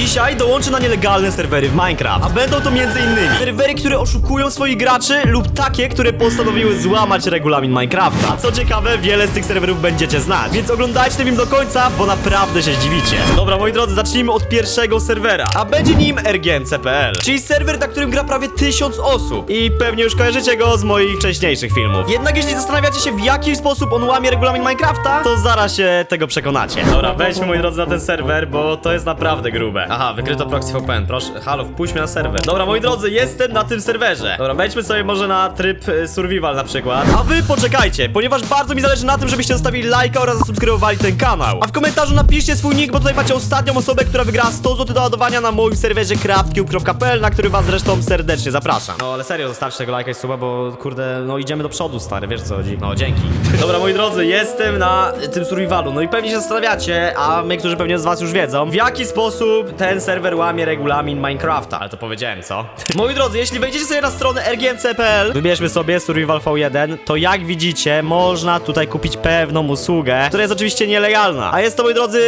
Dzisiaj dołączę na nielegalne serwery w Minecraft. A będą to m.in. serwery, które oszukują swoich graczy lub takie, które postanowiły złamać regulamin Minecrafta. Co ciekawe, wiele z tych serwerów będziecie znać. Więc oglądajcie ten film do końca, bo naprawdę się zdziwicie. Dobra, moi drodzy, zacznijmy od pierwszego serwera. A będzie nim rgmc.pl, czyli serwer, na którym gra prawie tysiąc osób. I pewnie już kojarzycie go z moich wcześniejszych filmów. Jednak jeśli zastanawiacie się, w jaki sposób on łamie regulamin Minecrafta, to zaraz się tego przekonacie. Dobra, wejdźmy, moi drodzy, na ten serwer, bo to jest naprawdę grube. Aha, wykryto proxy VPN, proszę, halo, wpuść mnie na serwer. Dobra, moi drodzy, jestem na tym serwerze. Dobra, wejdźmy sobie może na tryb y, survival na przykład. A wy poczekajcie, ponieważ bardzo mi zależy na tym, żebyście zostawili lajka oraz zasubskrybowali ten kanał. A w komentarzu napiszcie swój nick, bo tutaj macie ostatnią osobę, która wygrała 100 zł do ładowania na moim serwerze craftcube.pl, na który was zresztą serdecznie zapraszam. No ale serio, zostawcie tego lajka i suba, bo kurde, no idziemy do przodu, stary, wiesz co chodzi. No, dzięki. Dobra, moi drodzy, jestem na tym survivalu, no i pewnie się zastanawiacie, a niektórzy pewnie z was już wiedzą, w jaki sposób ten serwer łamie regulamin Minecrafta. Ale to powiedziałem, co? Moi drodzy, jeśli wejdziecie sobie na stronę rgmc.pl, wybierzmy sobie Survival V1, to jak widzicie, można tutaj kupić pewną usługę, która jest oczywiście nielegalna. A jest to, moi drodzy,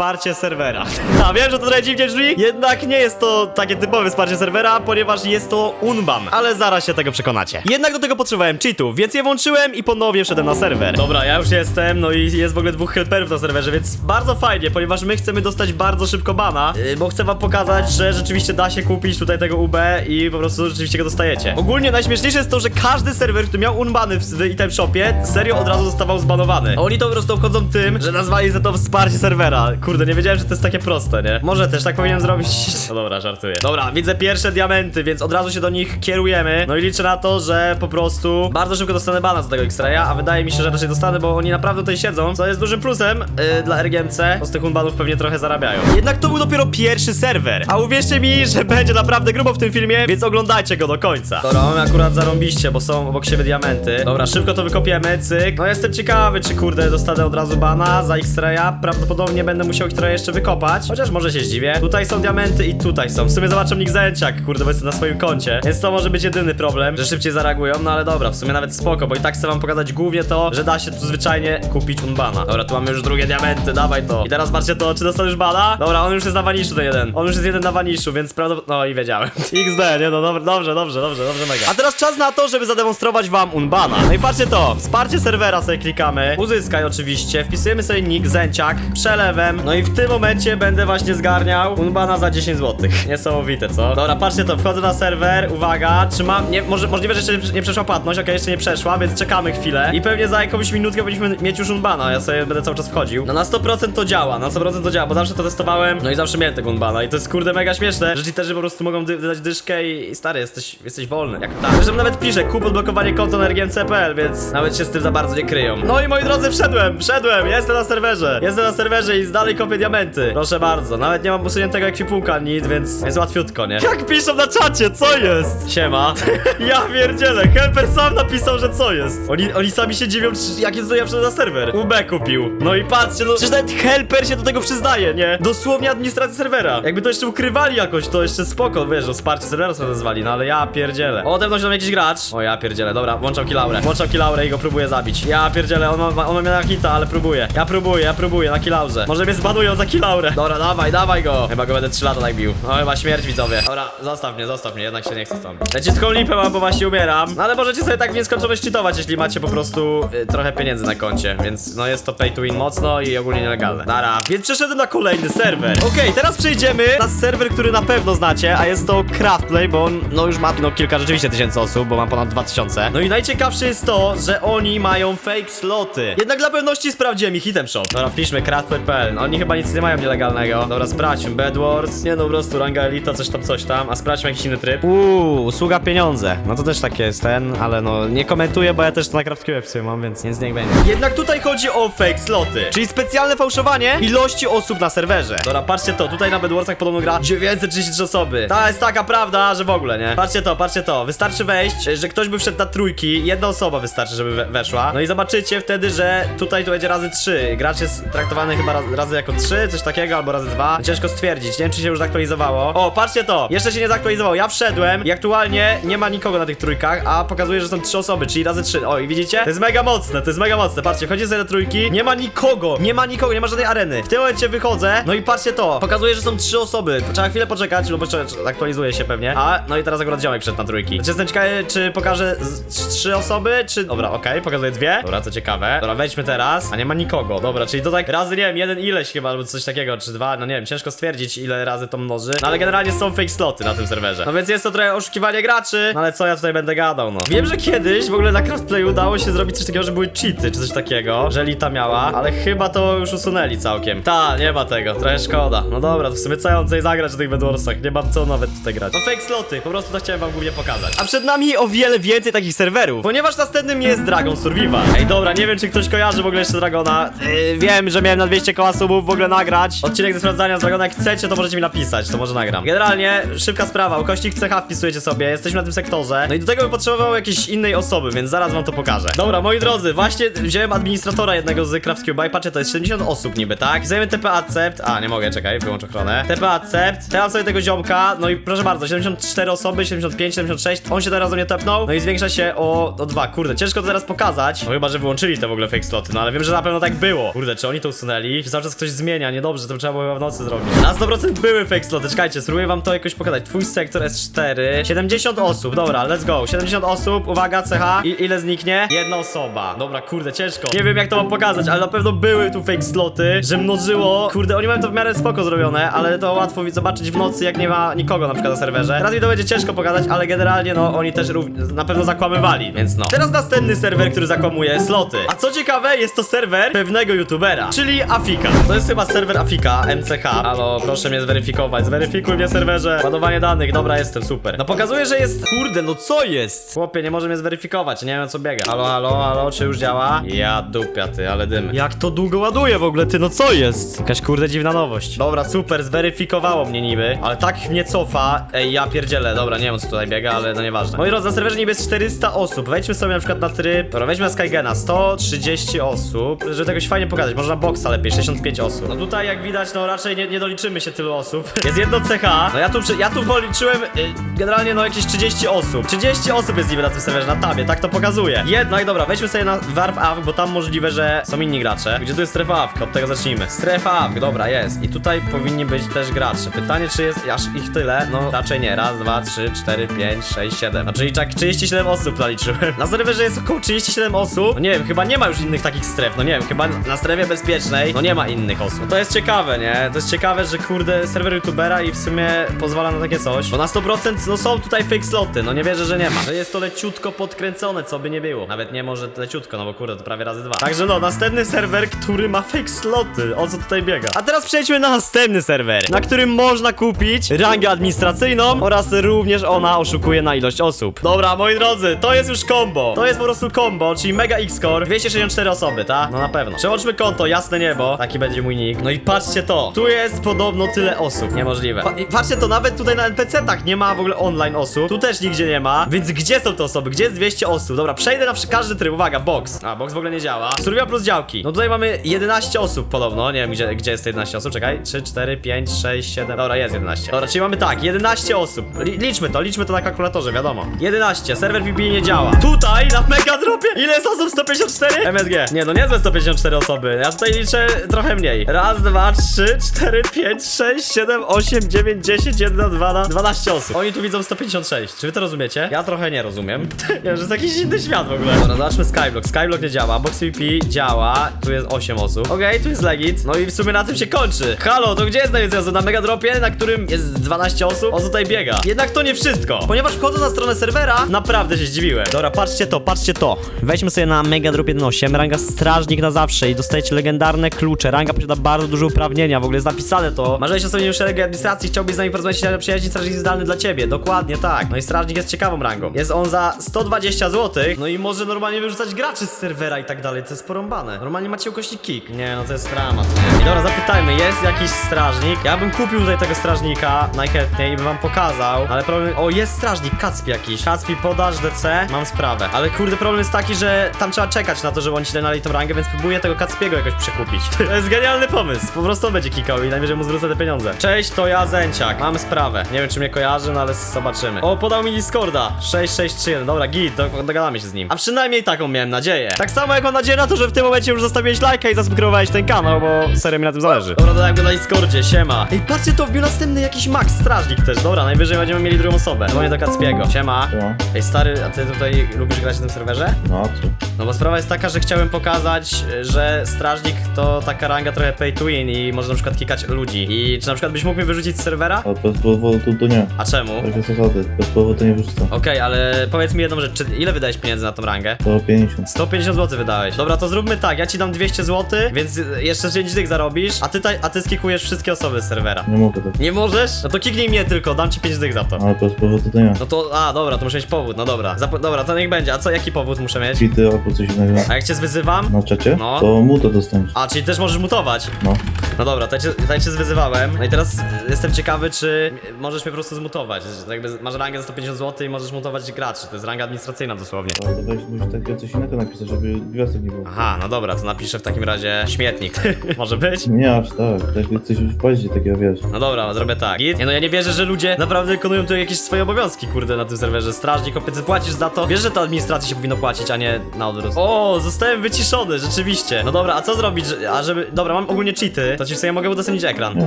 wsparcie serwera. A wiem, że to trochę dziwnie brzmi, jednak nie jest to takie typowe wsparcie serwera, ponieważ jest to unban. Ale zaraz się tego przekonacie. Jednak do tego potrzebowałem cheatów, więc je włączyłem i ponownie wszedłem na serwer. Dobra, ja już jestem, no i jest w ogóle dwóch helperów na serwerze, więc bardzo fajnie, ponieważ my chcemy dostać bardzo szybko bana, yy, bo chcę wam pokazać, że rzeczywiście da się kupić tutaj tego UB i po prostu rzeczywiście go dostajecie. Ogólnie najśmieszniejsze jest to, że każdy serwer, który miał unbany w, item shopie, serio od razu zostawał zbanowany. Oni to po prostu obchodzą tym, że nazwali za to wsparcie serwera. Kurde, nie wiedziałem, że to jest takie proste, nie? Może też tak powinienem zrobić. No dobra, żartuję. Dobra, widzę pierwsze diamenty, więc od razu się do nich kierujemy. No i liczę na to, że po prostu bardzo szybko dostanę bana z tego X-Raya, a wydaje mi się, że raczej dostanę, bo oni naprawdę tutaj siedzą, co jest dużym plusem yy, dla RGMC, bo z tych unbanów pewnie trochę zarabiają. Jednak to był dopiero pierwszy serwer, a uwierzcie mi, że będzie naprawdę grubo w tym filmie, więc oglądajcie go do końca. Dobra, mamy akurat zarąbiście, bo są obok siebie diamenty. Dobra, szybko to wykopiemy, cyk. No jestem ciekawy, czy kurde dostanę od razu bana za X-Raya. Prawdopodobnie będę musiał ich trochę jeszcze wykopać, chociaż może się zdziwię. Tutaj są diamenty i tutaj są. W sumie zobaczę nick zęciak, kurde, bo jestem na swoim koncie. Więc to może być jedyny problem, że szybciej zareagują, no ale dobra, w sumie nawet spoko, bo i tak chcę wam pokazać głównie to, że da się tu zwyczajnie kupić unbana. Dobra, tu mamy już drugie diamenty, dawaj to. I teraz patrzcie to, czy dostaniesz bana? Dobra, on już jest na waniszu ten jeden. On już jest jeden na waniszu, więc prawdopodobnie... No i wiedziałem. XD, nie no, dobrze, dobrze, dobrze, dobrze, dobrze, mega. A teraz czas na to, żeby zademonstrować wam unbana. No i patrzcie to, wsparcie serwera sobie klikamy, uzyskaj oczywiście, wpisujemy sobie nick Zęciak, przelewem, no i w tym momencie będę właśnie zgarniał unbana za 10 zł. Niesamowite, co? Dobra, patrzcie to, wchodzę na serwer, uwaga, czy mam, nie, może, możliwe, że jeszcze nie przeszła płatność, okej, jeszcze nie przeszła, więc czekamy chwilę i pewnie za jakąś minutkę powinniśmy mieć już unbana, ja sobie będę cały czas wchodził. No na 100% to działa, na 100% to działa, bo zawsze to testowałem, no i zawsze miałem tego unbana i to jest kurde mega śmieszne, że cheaterzy po prostu mogą dy wydać dyszkę i, i stary, jesteś, jesteś wolny, jak tak. Zresztą nawet pisze, kup odblokowanie konta na rgmc.pl, więc nawet się z tym za bardzo nie kryją. No i moi drodzy, wszedłem, wszedłem, jestem na serwerze, jestem na serwerze i dalej kopię diamenty. Proszę bardzo, nawet nie mam usuniętego ekwipunka nic, więc jest łatwiutko, nie? Jak piszą na czacie, co jest? Siema. ja pierdzielę, Helper sam napisał, że co jest. Oni, oni sami się dziwią, czy- jak jest to ja wszedłem na serwer. UB kupił. No i patrzcie, no przecież nawet Helper się do tego przyznaje, nie? Dosłownie administracja serwera. Jakby to jeszcze ukrywali jakoś, to jeszcze spoko, wiesz, o wsparcie serwera sobie nazwali, no ale ja pierdzielę. Ode mną się tam jakiś gracz. O, ja pierdzielę, dobra, włączam kilaurę. Włączam kilaurę i go próbuję zabić. Ja pierdzielę, on ma, on ma mnie na hita, ale próbuję. Ja próbuję, ja próbuję, na kilaurze. Może mnie zbanują za kilaurę. Dobra, dawaj, dawaj go. Chyba go będę 3 lata tak bił. No chyba śmierć widzowie. Dobra, zostaw mnie, zostaw mnie, jednak się nie chcę stąd. Leciutką lipę mam, bo właśnie umieram. No ale możecie sobie tak w nieskończoność cheatować, jeśli macie po prostu y, trochę pieniędzy na koncie. Więc no jest to pay to win mocno i ogólnie nielegalne. Nara. Więc przeszedłem na kolejny serwer. Okej, teraz przejdziemy na serwer, który na pewno znacie, a jest to Craftplay, bo on no już ma no kilka rzeczywiście tysięcy osób, bo ma ponad 2000. No i najciekawsze jest to, że oni mają fake sloty. Jednak dla pewności sprawdziłem ich item shop. Dobra, wpiszmy craftplay.pl. No, oni chyba nic nie mają nielegalnego. Dobra, sprawdźmy. Bed Wars. Nie no, po prostu ranga elita, coś tam, coś tam. A sprawdźmy jakiś inny tryb. Uuu, usługa pieniądze. No to też takie jest ten, ale no nie komentuję, bo ja też to na sumie mam, więc nic niech będzie. Jednak tutaj chodzi o fake sloty, czyli specjalne fałszowanie ilości osób na serwerze. Dobra, patrzcie to, tutaj na Bed Warsach podobno gra 933 osoby. Ta jest taka prawda, że w ogóle, nie? Patrzcie to, patrzcie to. Wystarczy wejść, że ktoś by wszedł na trójki, jedna osoba wystarczy, żeby we weszła. No i zobaczycie wtedy, że tutaj to będzie razy 3. Gracz jest traktowany chyba raz, razy jako 3, coś takiego, albo razy 2. Ciężko stwierdzić, nie wiem czy się już zaktualizowało. O, patrzcie to, jeszcze się nie zaktualizowało. Ja wszedłem i aktualnie nie ma nikogo na tych trójkach, a pokazuje, że są 3 osoby, czyli razy 3. O, i widzicie? To jest mega mocne, to jest mega mocne. Patrzcie, wchodzi sobie do trójki, nie ma nikogo, nie ma nikogo, nie ma żadnej areny. W tym momencie wychodzę, no i patrzcie to, pokazuje że są trzy osoby. Trzeba chwilę poczekać, no bo aktualizuje się pewnie. A, no i teraz akurat ziomek przed na trójki. Znaczy, jestem ciekawy, czy pokaże z, z, trzy osoby, czy... Dobra, okej, pokazuje dwie. Dobra, to ciekawe. Dobra, wejdźmy teraz. A nie ma nikogo. Dobra, czyli to tak razy, nie wiem, jeden ileś chyba, albo coś takiego, czy dwa, no nie wiem, ciężko stwierdzić, ile razy to mnoży. No ale generalnie są fake sloty na tym serwerze. No więc jest to trochę oszukiwanie graczy, no ale co ja tutaj będę gadał, no. Wiem, że kiedyś w ogóle na Craftplay udało się zrobić coś takiego, że były cheaty, czy coś takiego, że Lita miała, ale chyba to już usunęli całkiem. Ta, nie ma tego, trochę szkoda. No dobra, to w sumie co ja tutaj zagrać w tych Bedwarsach? Nie mam co nawet tutaj grać. No fake sloty, po prostu to chciałem wam głównie pokazać. A przed nami o wiele więcej takich serwerów, ponieważ następnym jest Dragon Survival. Ej, dobra, nie wiem czy ktoś kojarzy w ogóle jeszcze Dragona. Yy, wiem, że miałem na 200 koła subów w ogóle nagrać. Odcinek ze sprawdzania z Dragona, jak chcecie, to możecie mi napisać, to może nagram. Generalnie, szybka sprawa, ukośnik CH wpisujecie sobie, jesteśmy na tym sektorze. No i do tego bym potrzebował jakiejś innej osoby, więc zaraz wam to pokażę. Dobra, moi drodzy, właśnie wziąłem administratora jednego z CraftCube i patrzcie, to jest 70 osób niby, tak? Wzajemy TP Accept, a nie mogę, czekaj, wyłącz ochronę. TP Accept, teraz sobie tego ziomka, no i proszę bardzo, 74 osoby, 75, 76, on się teraz do mnie tepnął, no i zwiększa się o, o 2, kurde, ciężko to teraz pokazać, no chyba, że wyłączyli te w ogóle fake sloty, no ale wiem, że na pewno tak było. Kurde, czy oni to usunęli? Czy cały czas ktoś zmienia? Niedobrze, to trzeba było w nocy zrobić. Na 100% były fake sloty, czekajcie, spróbuję wam to jakoś pokazać. Twój sektor S4, 70 osób, dobra, let's go, 70 osób, uwaga, CH, I, ile zniknie? Jedna osoba. Dobra, kurde, ciężko. Nie wiem jak to mam pokazać, ale na pewno były tu fake sloty, że mnożyło. Kurde, oni mają to w miarę spoko zrobione, ale to łatwo zobaczyć w nocy, jak nie ma nikogo na przykład na serwerze. Teraz mi to będzie ciężko pokazać, ale generalnie no oni też na pewno zakłamywali, więc no. Teraz następny serwer, który zakłamuje sloty. A co ciekawe, jest to serwer pewnego youtubera, czyli Afika. To jest chyba serwer Afika, MCH. Halo, proszę mnie zweryfikować, zweryfikuj mnie serwerze. Ładowanie danych, dobra, jestem, super. No pokazuje, że jest... Kurde, no co jest? Chłopie, nie może mnie zweryfikować, nie wiem o co biega. Halo, halo, halo, czy już działa? Ja dupia ty, ale dym. Jak to długo ładuje w ogóle, ty, no co jest? Jakaś kurde dziwna nowość. Dobra, super, zweryfikowało mnie niby, ale tak mnie cofa. Ej, ja pierdzielę, dobra, nie wiem co tutaj biega, ale no nieważne. Moi drodzy, na serwerze niby jest 400 osób. Wejdźmy sobie na przykład na tryb. Dobra, weźmy na Skygena, 130 osób. Żeby to jakoś fajnie pokazać, może na boxa lepiej, 65 osób. No tutaj jak widać, no raczej nie, nie doliczymy się tylu osób. Jest jedno CH. No ja tu, ja tu policzyłem y, generalnie no jakieś 30 osób. 30 osób jest niby na tym serwerze, na tabie, tak to pokazuje. Jednak, dobra, wejdźmy sobie na Warp Awk, bo tam możliwe, że są inni gracze. Gdzie tu jest strefa Awk? Od tego zacznijmy. Strefa Awk, dobra, jest. I tutaj powinni być też gracze. Pytanie, czy jest aż ich tyle? No raczej nie. Raz, dwa, trzy, cztery, pięć, sześć, siedem. A czyli tak 37 osób naliczyłem. Na serwerze jest około 37 osób. No nie wiem, chyba nie ma już innych takich stref. No nie wiem, chyba na strefie bezpiecznej, no nie ma innych osób. No to jest ciekawe, nie? To jest ciekawe, że kurde, serwer youtubera i w sumie pozwala na takie coś. Bo na 100% no są tutaj fake sloty, no nie wierzę, że nie ma. Że jest to leciutko podkręcone, co by nie było. Nawet nie może leciutko, no bo kurde, to prawie razy dwa. Także no, następny serwer, który ma fake sloty. O co tutaj biega? A teraz przejdźmy na następny serwer, na którym można kupić rangę administracyjną oraz również ona oszukuje na ilość osób. Dobra, moi drodzy, to jest już combo. To jest po prostu combo, czyli Mega X-Core, 264 osoby, tak? No na pewno. Przełączmy konto, jasne niebo. Taki będzie mój nick. No i patrzcie to. Tu jest podobno tyle osób. Niemożliwe. Pa patrzcie to, nawet tutaj na NPC-tach nie ma w ogóle online osób. Tu też nigdzie nie ma. Więc gdzie są te osoby? Gdzie jest 200 osób? Dobra, przejdę na każdy tryb. Uwaga, box. A, box w ogóle nie działa. Survival plus działki. No tutaj mamy 11 osób podobno. Nie wiem, gdzie, gdzie jest te 11 osób. Czekaj. 3, 4, 5, 6, 7. Dobra, jest 11. Dobra, czyli mamy tak, 11 osób. Li liczmy to, liczmy to na kalkulatorze, wiadomo. 11. Serwer VB nie działa. Tutaj na Mega Dropie. Ile jest osób? 154? MSG. Nie, no niezłe 154 osoby. Ja tutaj liczę trochę mniej. Raz, dwa, trzy, cztery, pięć, sześć, siedem, osiem, dziewięć, dziesięć, jeden, dwa, 12 osób. Oni tu widzą 156. Czy wy to rozumiecie? Ja trochę nie rozumiem. wiem, że jest jakiś inny świat w ogóle. Dobra, zobaczmy Skyblock. Skyblock nie działa. Box VP działa. Tu jest 8 osób. Okej, tu jest Legit. No i w sumie na tym się kończy. Halo, to gdzie jest najwięcej osób? Na Mega Dropie, na którym jest 12 osób? O tutaj biega? Jednak to nie wszystko. Ponieważ wchodząc na stronę serwera, naprawdę się zdziwiłem. Dobra, patrzcie to, patrzcie to. Wejdźmy sobie na Mega Drop 1.8, ranga strażnik na zawsze i dostajecie legendarne klucze. Ranga posiada bardzo duże uprawnienia, w ogóle jest napisane to. Marzyłeś o sobie szeregu administracji, chciałbyś z nami porozmawiać na przyjaźni, strażnik jest zdalny dla ciebie. Dokładnie tak. No i strażnik jest ciekawą rangą. Jest on za 120 zł, no i może normalnie wyrzucać graczy z serwera i tak dalej. To jest porąbane. Normalnie macie ukośnik kick. Nie, no to jest dramat. I dobra, zapytajmy, jest jakiś strażnik? Ja bym kupił tutaj tego strażnika najchętniej i bym wam pokazał, ale problem... O, jest strażnik, Kacpi jakiś. Kacpi, podaż, DC, mam sprawę. Ale kurde, problem jest taki, że tam trzeba czekać na to, żeby oni ci dali tą rangę, więc próbuję tego Kacpiego jakoś przekupić. To jest genialny pomysł. Po prostu on będzie kikał i najwyżej mu zwrócę te pieniądze. Cześć, to ja Zęciak. Mam sprawę. Nie wiem, czy mnie kojarzy, no ale zobaczymy. O, podał mi Discorda. 6631. Dobra, git, do, dogadamy się z nim. A przynajmniej taką miałem nadzieję. Tak samo jak mam nadzieję na to, że w tym momencie już zostawiłeś lajka i zasubskrybowałeś ten kanał, bo serio mi na tym zależy. Dobra, dodałem go na Discordzie. Siema. Ej, patrzcie, to wbił następny jakiś Max, strażnik też. Dobra, najwyżej będziemy mieli drugą osobę. Dzwonię do Kacpiego, siema. No, Ej, stary, a ty tutaj lubisz grać na tym serwerze? no a co? No bo sprawa jest taka, że chciałem pokazać, że strażnik to taka ranga trochę pay to win i może na przykład kikać ludzi. I czy na przykład byś mógł mnie wyrzucić z serwera? A bez powodu to nie. A czemu? Takie zasady. Bez powodu to nie wyrzucam. Okej, ale powiedz mi jedną rzecz, czy ile wydałeś pieniędzy na tą rangę? To 50. 150 zł wydałeś. Dobra, to zróbmy tak, ja ci dam 200 zł, więc jeszcze 5 dych zarobisz, a ty, taj- a ty skikujesz wszystkie osoby z serwera. Nie mogę tak. Nie możesz? No to kiknij mnie tylko, dam ci 5 dych za to. Ale bez powodu to nie. No to, a dobra, to muszę mieć powód, no dobra. Zapo- dobra, to niech będzie, a co, jaki powód muszę mieć? Cheaty albo coś innego. A jak cię zwyzywam? Na czacie? No. To mu to dostaniesz. A, czyli też możesz mutować. No. No dobra, ja cię, ja cię zwyzywałem. No i teraz y, jestem ciekawy, czy możesz mnie po prostu zmutować. Że Jakby masz rangę za 150 zł i możesz mutować graczy. To jest ranga administracyjna dosłownie. Ale to weź musisz takiego coś innego napisać, żeby gwiazdek nie było. Aha, no dobra, to napiszę w takim razie śmietnik. Może być? Nie aż tak. Tak coś wpaść takiego wiesz. No dobra, zrobię tak. Git? Nie no, ja nie wierzę, że ludzie naprawdę wykonują tu jakieś swoje obowiązki, kurde, na tym serwerze. Strażnik, opie, ty płacisz za to. Wiesz, że to administracji się powinno płacić, a nie na odwrót. O, zostałem wyciszony, rzeczywiście. No dobra, a co zrobić, że- a żeby... Dobra, mam ogólnie cheaty, to ci sobie mogę udostępnić ekran. Nie,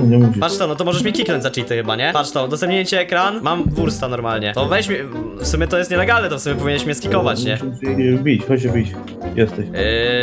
nie musisz. Patrz to, no to możesz mnie kiknąć za cheaty chyba, nie? Patrz to, udostępnięcie ekran, mam wursta normalnie. To weź mnie, w sumie to jest nielegalne, to w sumie powinieneś mnie skikować, nie? Bić, chodź się bić. Jesteś. Yy,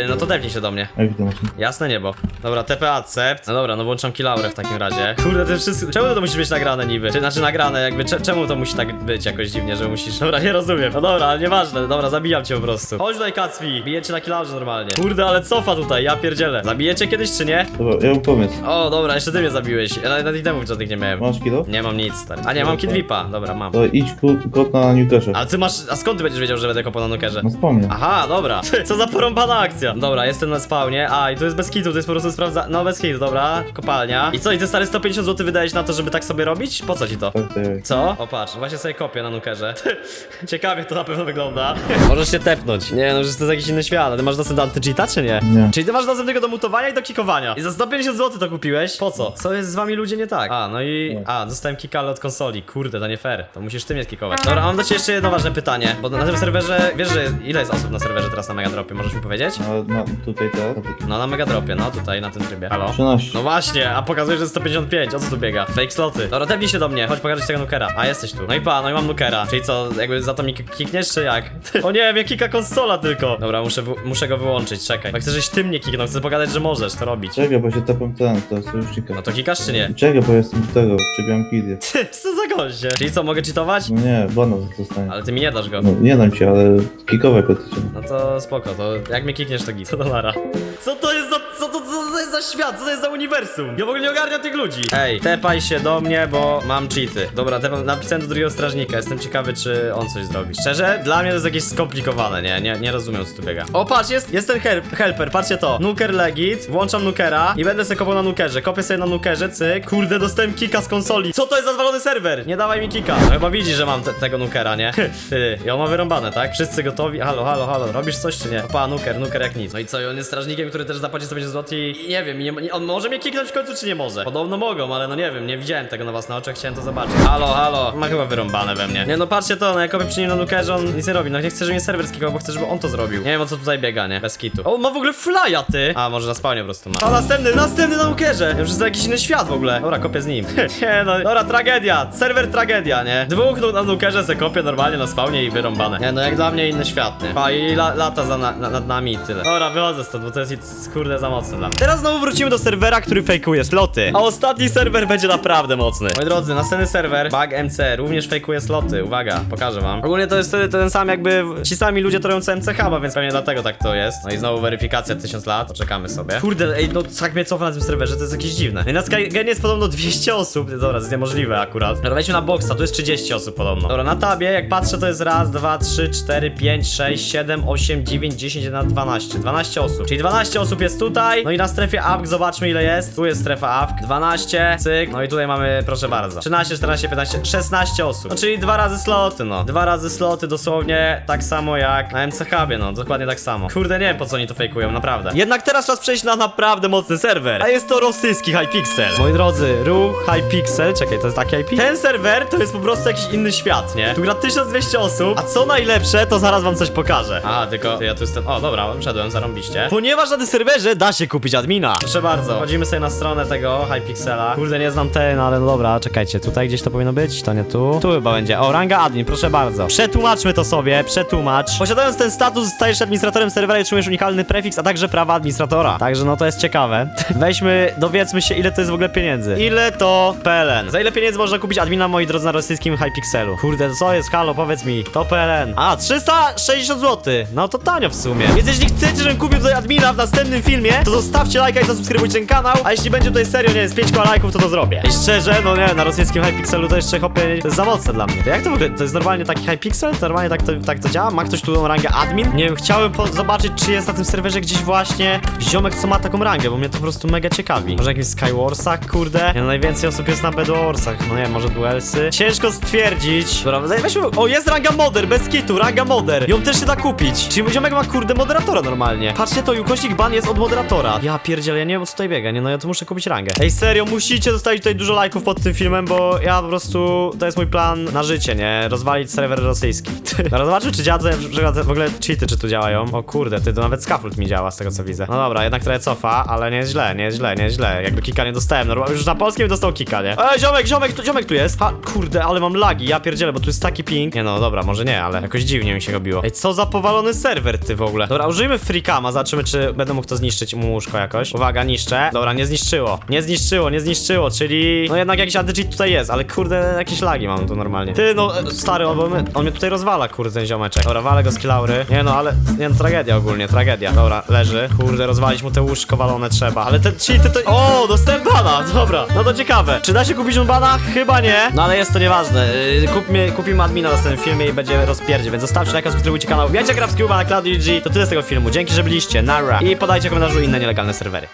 no to depnij się do mnie. To masz? Jasne niebo. Dobra, TP accept. No dobra, no włączam kilaurę w takim razie. Kurde, to wszystko. Czemu to musi być nagrane niby? Czy, znaczy nagrane, jakby cze, czemu to musi tak być jakoś dziwnie, że musisz. Dobra, nie rozumiem. No dobra, ale nieważne. Dobra, zabijam cię po prostu. Chodź tutaj, Kacpi. Bijecie na kilaurze normalnie. Kurde, ale cofa tutaj, ja pierdzielę. Zabijecie kiedyś czy nie? Dobra, ja mam pomysł. O, dobra, jeszcze ty mnie zabiłeś. Ja nawet itemów żadnych nie miałem. Masz kilo? Nie mam nic, stary. A nie, mam kit VIPa. Dobra, mam. To idź ku- kot na Newcastle. A ty masz. A skąd ty będziesz wiedział, że będę kopał na nukerze? No wspomnę. Aha, dobra. Co za porąbana akcja. Dobra, jestem na spawnie. A, i tu jest bez kitu, to jest po prostu sprawdza... No, bez kitu, dobra. Kopalnia. I co, i ty stary 150 zł wydajesz na to, żeby tak sobie robić? Po co ci to? Tak, tak. Co? O patrz, właśnie sobie kopię na nukerze. Ciekawie to na pewno wygląda. Możesz się tepnąć. Nie, no przecież to jest jakiś inny świat. A ty masz dostęp do anty-cheata, czy nie? Nie. Czyli ty masz dostęp tylko do mutowania i do kikowania. I za 150 zł to kupiłeś? Po co? Co jest z wami ludzie nie tak? A, no i... A, dostałem kikale od konsoli. Kurde, to nie fair. To musisz ty mnie kikować. Dobra, mam do ciebie jeszcze jedno ważne pytanie. Bo na tym serwerze... Wiesz, że ile jest osób na serwerze teraz na Megadropie? Możesz mi powiedzieć? Na, na, tutaj teraz. No na Megadropie, no tutaj, na tym trybie. Halo? 13. No właśnie, a pokazuje, że jest 155, o co tu biega? Fake sloty. Dobra, tepnij się do mnie, chodź pokażę ci tego nukera. A, jesteś tu. No i pa, no i mam nukera. Czyli co, jakby za to mi kikniesz, czy jak? o nie, mnie kika konsola tylko. Dobra, muszę, wy- muszę go wyłączyć, czekaj. Bo chcę, żeś ty mnie kiknął, chcę pogadać, że możesz to robić. Czekaj, bo się tepam ten, to sojusznika. No to kikasz czy nie? Czekaj, bo jestem z tego, przebiłam kidię. co za goście? Czyli co, mogę cheatować? No nie, bana za to stanie. Ale ty mi nie dasz go. No nie dam ci, ale kikowe kotycie. No to spoko, to jak mnie kikniesz to git, to dolara. Co to jest za, co to, co to jest za świat, co to jest za uniwersum? Ja w ogóle nie ogarniam tych ludzi. Ej, tepaj się do mnie, bo mam cheaty. Dobra, tepam, napisałem do drugiego strażnika, jestem ciekawy, czy on coś zrobi. Szczerze, dla mnie to jest jakieś skomplikowane, nie, nie, nie rozumiem, co tu biega. O, patrz, jest, jest ten help, helper, patrzcie to. Nuker legit, włączam nukera i będę sobie kopał na nukerze. Kopię sobie na nukerze, cyk. Kurde, dostałem kika z konsoli. Co to jest za zwalony serwer? Nie dawaj mi kika. No chyba widzi, że mam te, tego nukera, nie? Ty, i on ma wyrąbane, tak? Wszyscy gotowi? Halo, halo, halo, robisz coś czy nie? Opa, nuker, nuker jak nic. No i co, i on jest strażnikiem, który też zapłaci sobie zł i nie wiem, nie, nie, on może mnie kiknąć w końcu czy nie może? Podobno mogą, ale no nie wiem, nie widziałem tego na własne oczy, chciałem to zobaczyć. Halo, halo, ma chyba wyrąbane we mnie. Nie no, patrzcie to, no jak kopię przy nim na nukerze, on nic nie robi. No nie chcę, żeby mnie serwer skikował, bo chcę, żeby on to zrobił. Nie wiem o co tutaj biega, nie? Bez kitu. O, ma w ogóle flya, ty! A, może na spawnie po prostu ma. A następny, następny na nukerze! Ja już jest to jakiś inny świat w ogóle. Dobra, kopię z nim. nie no, dobra, tragedia. Serwer tragedia, nie? Dwóch na nukerze se kopię normalnie na spawnie i wyrąbane. Nie no, jak dla mnie inny świat, nie? A i la, lata za na, na, nad nami i tyle. Dobra, wychodzę stąd, bo to jest kurde za mocne dla mnie. Teraz znowu wrócimy do serwera, który fejkuje sloty. A ostatni serwer będzie naprawdę mocny. Moi drodzy, następny serwer, Bug MC, również fejkuje sloty. Uwaga, pokażę wam. Ogólnie to jest ten sam jakby ci sami ludzie torujący MC Huba, więc pewnie dlatego tak to jest. No i znowu weryfikacja 1000 lat, poczekamy sobie. Kurde, ej, no tak mnie cofa na tym serwerze, to jest jakieś dziwne. No i na Skygenie jest podobno 200 osób. Dobra, to jest niemożliwe akurat. Dobra, wejdźmy na boxa, tu jest 30 osób podobno. Dobra, na tabie, jak patrzę, to jest raz, dwa, trzy, cztery, pięć, sześć, siedem, osiem, dziewięć, dziesięć, na 12. 12 osób. Czyli 12 osób jest tutaj. No i na strefie AWK zobaczmy ile jest. Tu jest strefa AWK. 12, cyk. No i tutaj mamy, proszę bardzo. 13, 14, 15, 16 osób. No czyli dwa razy sloty, no. Dwa razy sloty dosłownie tak samo jak na MC no. Dokładnie tak samo. Kurde, nie wiem po co oni to fejkują, naprawdę. Jednak teraz czas przejść na naprawdę mocny serwer. A jest to rosyjski Hypixel. Moi drodzy, ruch Hypixel. Czekaj, to jest taki IP? Ten serwer to jest po prostu jakiś inny świat, nie? Tu gra 1200 osób, a co najlepsze, to zaraz wam coś pokażę. A, tylko ja tu jestem. O, dobra, wszedłem, zarąbiście. Ponieważ na tym serwerze da się kupić admina. Proszę bardzo. Wchodzimy sobie na stronę tego Hypixela. Kurde, nie znam ten, ale no dobra, czekajcie, tutaj gdzieś to powinno być, to nie tu. Tu chyba będzie. O, ranga admin, proszę bardzo. Przetłumaczmy to sobie, przetłumacz. Posiadając ten status, stajesz administratorem serwera i otrzymujesz unikalny prefiks, a także prawa administratora. Także no to jest ciekawe. Weźmy, dowiedzmy się, ile to jest w ogóle pieniędzy. Ile to PLN? Za ile pieniędzy można kupić admina, moi drodzy, na rosyjskim Hypixelu? Kurde, to co jest? Halo, powiedz mi. To PLN. A, 360 zł. No to tanio w sumie. Więc jeśli chcecie, żebym kupił tutaj admina w następnym filmie, to zostawcie lajka i zasubskrybujcie ten kanał. A jeśli będzie tutaj serio, nie z 5 koła lajków, to to zrobię. I szczerze, no nie, na rosyjskim Hypixelu to jeszcze hopie, to jest za mocne dla mnie. To jak to w ogóle? To jest normalnie taki Hypixel? To normalnie tak to, tak to działa? Ma ktoś tu tą rangę admin? Nie wiem, chciałem zobaczyć, czy jest na tym serwerze gdzieś właśnie ziomek, co ma taką rangę, bo mnie to po prostu mega ciekawi. Może jakimś Skywarsach, kurde? Nie, no, najwięcej osób jest na Bedwarsach. No nie wiem, może Duelsy. Ciężko stwierdzić. Dobra, weźmy, o jest ranga Moder, bez kitu, ranga Moder. Ją też się da kupić. Czyli ziomek ma kurde moderatora normalnie. Patrzcie to, ukośnik ban jest od moderatora. Ja pierdzielę, ja nie wiem co tutaj biega, nie? No ja tu muszę kupić rangę. Ej, serio, musicie zostawić tutaj dużo lajków pod tym filmem, bo ja po prostu, to jest mój plan na życie, nie? Rozwalić serwer rosyjski. Dobra, zobaczmy, czy działa tutaj przykład w ogóle cheaty, czy tu działają. O kurde, ty, to nawet scaffold mi działa z tego co widzę. No dobra, jednak trochę cofa, ale nie jest źle, nie jest źle, nie jest źle. Jakby kika nie dostałem, normalnie już na polskim dostał kika, nie? Ej, ziomek, ziomek, tu, ziomek tu jest. Ha, kurde, ale mam lagi, ja pierdzielę, bo tu jest taki ping. Nie no, dobra, może nie, ale jakoś dziwnie mi się robiło. Ej, co za powalony serwer ty w ogóle. Dobra, użyjmy freakama, zobaczymy, czy będę mógł to zniszczyć mu łóżko jakoś. Uwaga, niszczę. Dobra, nie zniszczyło. Nie zniszczyło, nie zniszczyło, czyli... No jednak jakiś anti-cheat tutaj jest, ale kurde, jakieś lagi mam tu normalnie. Ty, no, e, stary, on, on, mnie tutaj rozwala, kurde, ten ziomeczek. Dobra, walę go z kilaury. Nie no, ale... Nie no, tragedia ogólnie, tragedia. Dobra, leży. Kurde, rozwalić mu te łóżko walone trzeba. Ale te cheaty to... O, dostałem bana, dobra. No to ciekawe. Czy da się kupić bana? Chyba nie. No ale jest to nieważne. Yy, kupmy, kupimy admina na następnym filmie i będzie rozpierdzie, więc zostawcie lajka, subskrybujcie kanał. Wbijajcie gra w na Cloud.gg. To tyle z tego filmu. Dzięki, że byliście. Nara. I podajcie komentarzu inne nielegalne serwery.